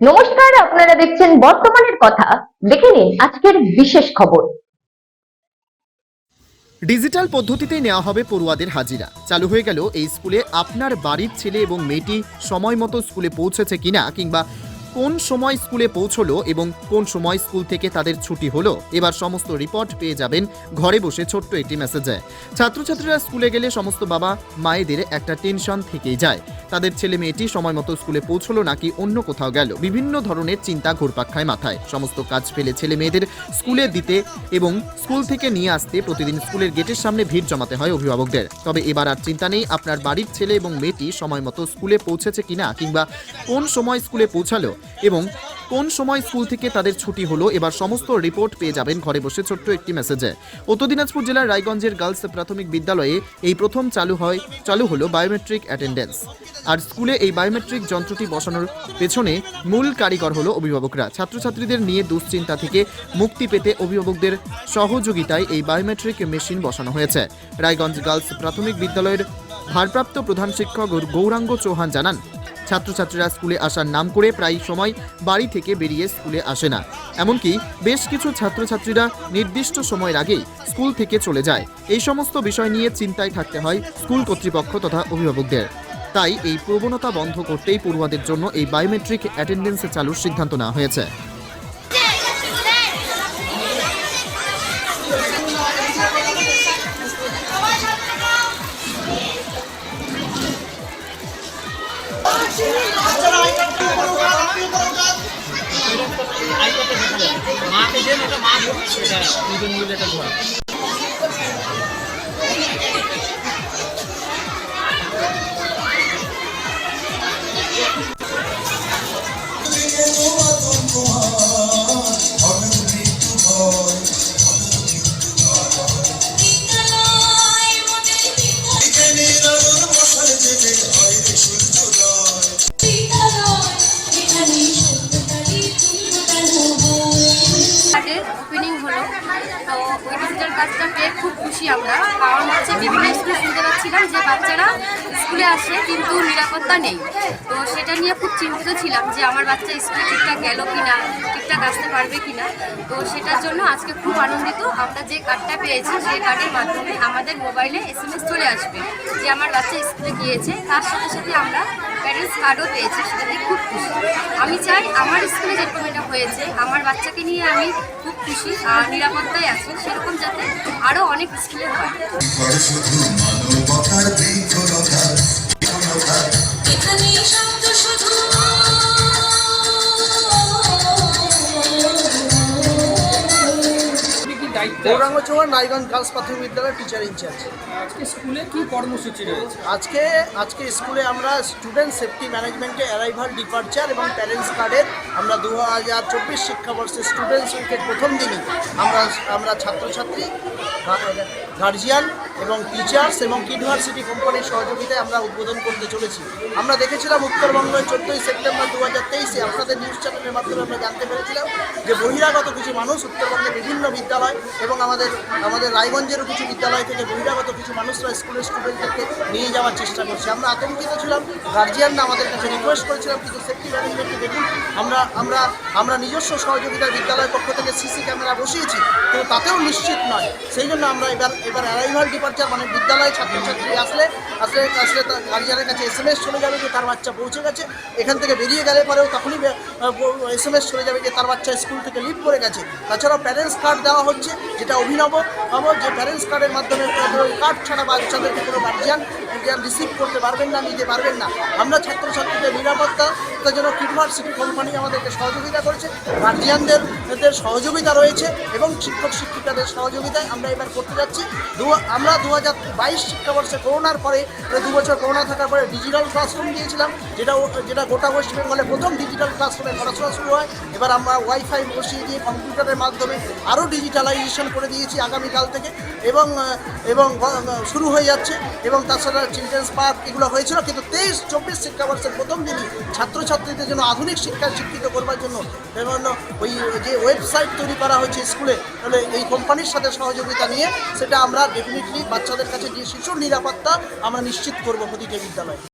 নমস্কার, আপনারা দেখছেন বর্তমানের কথা। দেখে নিন আজকের বিশেষ খবর। ডিজিটাল পদ্ধতিতে নেওয়া হবে পড়ুয়াদের হাজিরা। চালু হয়ে গেল এই স্কুলে আপনার বাড়ির ছেলে এবং মেয়েটি সময় মতো স্কুলে পৌঁছেছে কিনা কিংবা কোন সময় স্কুলে পৌঁছলো এবং কোন সময় স্কুল থেকে তাদের ছুটি হলো? এবার সমস্ত রিপোর্ট পেয়ে যাবেন ঘরে বসে ছোট্ট একটি মেসেজে ছাত্রছাত্রীরা স্কুলে গেলে সমস্ত বাবা মায়েদের একটা টেনশন থেকেই যায়। তাদের ছেলে মেয়েটি সময় মতো স্কুলে পৌঁছলো নাকি অন্য কোথাও গেল? বিভিন্ন ধরনের চিন্তা ঘুরপাক খায় মাথায়। সমস্ত কাজ ফেলে ছেলে মেয়েদের স্কুলে দিতে এবং স্কুল থেকে নিয়ে আসতে প্রতিদিন স্কুলের গেটের সামনে ভিড় জমাতে হয় অভিভাবকদের। তবে এবার আর চিন্তা নেই আপনার বাড়ির ছেলে এবং মেয়েটি সময় মতো স্কুলে পৌঁছেছে কিনা কিংবা কোন সময় স্কুলে পৌঁছালো? এবং কোন সময় স্কুল থেকে তাদের ছুটি হলো, এবার সমস্ত রিপোর্ট পেয়ে যাবেন ঘরে বসে ছোট্ট একটি মেসেজে উত্তর দিনাজপুর জেলার রায়গঞ্জের গার্লস প্রাথমিক বিদ্যালয়ে এই প্রথম চালু হয়, চালু হলো বায়োমেট্রিক অ্যাটেন্ডেন্স আর স্কুলে এই বায়োমেট্রিক যন্ত্রটি বসানোর পেছনে মূল কারিগর হলো অভিভাবকরা। ছাত্রছাত্রীদের নিয়ে দুশ্চিন্তা থেকে মুক্তি পেতে অভিভাবকদের সহযোগিতায় এই বায়োমেট্রিক মেশিন বসানো হয়েছে। রায়গঞ্জ গার্লস প্রাথমিক বিদ্যালয়ের ভারপ্রাপ্ত প্রধান শিক্ষক গৌরাঙ্গ চৌহান জানান ছাত্রছাত্রীরা স্কুলে আসার নাম করে প্রায় সময় বাড়ি থেকে বেরিয়ে স্কুলে আসে না। এমনকি বেশ কিছু ছাত্রছাত্রীরা নির্দিষ্ট সময়ের আগেই স্কুল থেকে চলে যায়। এই সমস্ত বিষয় নিয়ে চিন্তায় থাকতে হয় স্কুল কর্তৃপক্ষ তথা অভিভাবকদের। তাই এই প্রবণতা বন্ধ করতেই পড়ুয়াদের জন্য এই বায়োমেট্রিক অ্যাটেন্ডেন্স চালুর সিদ্ধান্ত নেওয়া হয়েছে। মাকে দেন ওটা মা ধরবে সেটা দুজন মিলে এটা ধরা। তো ওই ডিজিটাল কাজটা পেয়ে খুব খুশি আমরা। কারণ হচ্ছে বিভিন্ন স্কুলে শুনতে পাচ্ছিলাম যে বাচ্চারা স্কুলে আসে কিন্তু নিরাপত্তা নেই। তো সেটা নিয়ে খুব চিন্তিত ছিলাম যে আমার বাচ্চা স্কুলে ঠিকঠাক গেল কিনা, ঠিকঠাক আসতে পারবে কিনা। তো সেটার জন্য আজকে খুব আনন্দিত। আমরা যে কার্ডটা পেয়েছি সেই কার্ডের মাধ্যমে আমাদের মোবাইলে এস চলে আসবে যে আমার বাচ্চা স্কুলে গিয়েছে। তার সাথে সাথে আমরা প্যারেন্টস কার্ডও পেয়েছে সেটাতে খুব খুশি। আমি চাই আমার স্কুলে যেরকম এটা হয়েছে, আমার বাচ্চাকে নিয়ে আমি খুব খুশি আর নিরাপত্তায় আছি, সেরকম যাতে আরও অনেক স্কুলে হয়। গৌরাঙ্গ চৌহান রায়গঞ্জ গার্লস প্রাথমিক বিদ্যালয়ের টিচার ইনচার্জ আজকে স্কুলে কি কর্মসূচি রয়েছে? আজকে আজকে স্কুলে আমরা স্টুডেন্ট সেফটি ম্যানেজমেন্টে অ্যারাইভাল ডিপার্চার এবং প্যারেন্টস কার্ডের আমরা দু হাজার চব্বিশ শিক্ষাবর্ষে স্টুডেন্টস উইকের প্রথম দিনই আমরা আমরা ছাত্রছাত্রী গার্জিয়ান এবং টিচার্স এবং ইউনিভার্সিটি কোম্পানির সহযোগিতায় আমরা উদ্বোধন করতে চলেছি। আমরা দেখেছিলাম উত্তরবঙ্গের চোদ্দোই সেপ্টেম্বর দু হাজার তেইশে আপনাদের নিউজ চ্যানেলের মাধ্যমে আমরা জানতে পেরেছিলাম যে বহিরাগত কিছু মানুষ উত্তরবঙ্গের বিভিন্ন বিদ্যালয় এবং আমাদের আমাদের রায়গঞ্জেরও কিছু বিদ্যালয় থেকে বহিরাগত কিছু মানুষরা স্কুলের স্টুডেন্টদেরকে নিয়ে যাওয়ার চেষ্টা করছে। আমরা আতঙ্কিত ছিলাম গার্জিয়ানরা আমাদের কাছে রিকোয়েস্ট করেছিলাম কিছু সেফটি ম্যানেজমেন্টকে দেখুন, আমরা আমরা আমরা নিজস্ব সহযোগিতায় বিদ্যালয়ের পক্ষ থেকে সিসি ক্যামেরা বসিয়েছি। তাতেও নিশ্চিত নয়। সেই জন্য আমরা এবার এবার অ্যারাইভাল ডিপার্চার মানে বিদ্যালয়ে ছাত্রছাত্রী আসলে আসলে আসলে তার গার্জিয়ানের কাছে এস এম এস চলে যাবে যে তার বাচ্চা পৌঁছে গেছে। এখান থেকে বেরিয়ে গেলে পরেও তখনই এস এম এস চলে যাবে যে তার বাচ্চা স্কুল থেকে লিভ করে গেছে। তাছাড়াও প্যারেন্টস কার্ড দেওয়া হচ্ছে, যেটা অভিনব। যে প্যারেন্টস কার্ডের মাধ্যমে কার্ড ছাড়া বাচ্চাদেরকে কোনো গার্জিয়ান রিসিভ করতে পারবেন না, নিতে পারবেন না। আমরা ছাত্রছাত্রীদের নিরাপত্তা তার জন্য ইউনিভার্সিটি কোম্পানি আমাদেরকে সহযোগিতা করেছে। গার্জিয়ানদের সহযোগিতা রয়েছে এবং শিক্ষক শিক্ষিকাদের সহযোগিতায় আমরা এবার করতে যাচ্ছি। দু, আমরা দু হাজার বাইশ শিক্ষাবর্ষে করোনার পরে দু বছর করোনা থাকার পরে ডিজিটাল ক্লাসরুম দিয়েছিলাম, যেটা যেটা গোটা ওয়েস্ট বেঙ্গলে প্রথম ডিজিটাল ক্লাসরুমে পড়াশোনা শুরু হয়। এবার আমরা ওয়াইফাই বসিয়ে দিয়ে কম্পিউটারের মাধ্যমে আরও ডিজিটালাইজেশন করে দিয়েছি আগামীকাল থেকে এবং এবং শুরু হয়ে যাচ্ছে এবং তাছাড়া চিলড্রেন্স পার্ক এগুলো হয়েছিল, কিন্তু তেইশ, চব্বিশ শিক্ষাবর্ষের প্রথম দিনই ছাত্রছাত্রীদের জন্য আধুনিক শিক্ষায় শিক্ষিত করবার জন্য বিভিন্ন ওই যে ওয়েবসাইট তৈরি করা হয়েছে স্কুলে, তাহলে এই কোম্পানির সাথে সহযোগিতা নিয়ে সেটা আমরা ডেফিনেটলি বাচ্চাদের কাছে যে শিশুর নিরাপত্তা আমরা নিশ্চিত করব প্রতিটি বিদ্যালয়ে।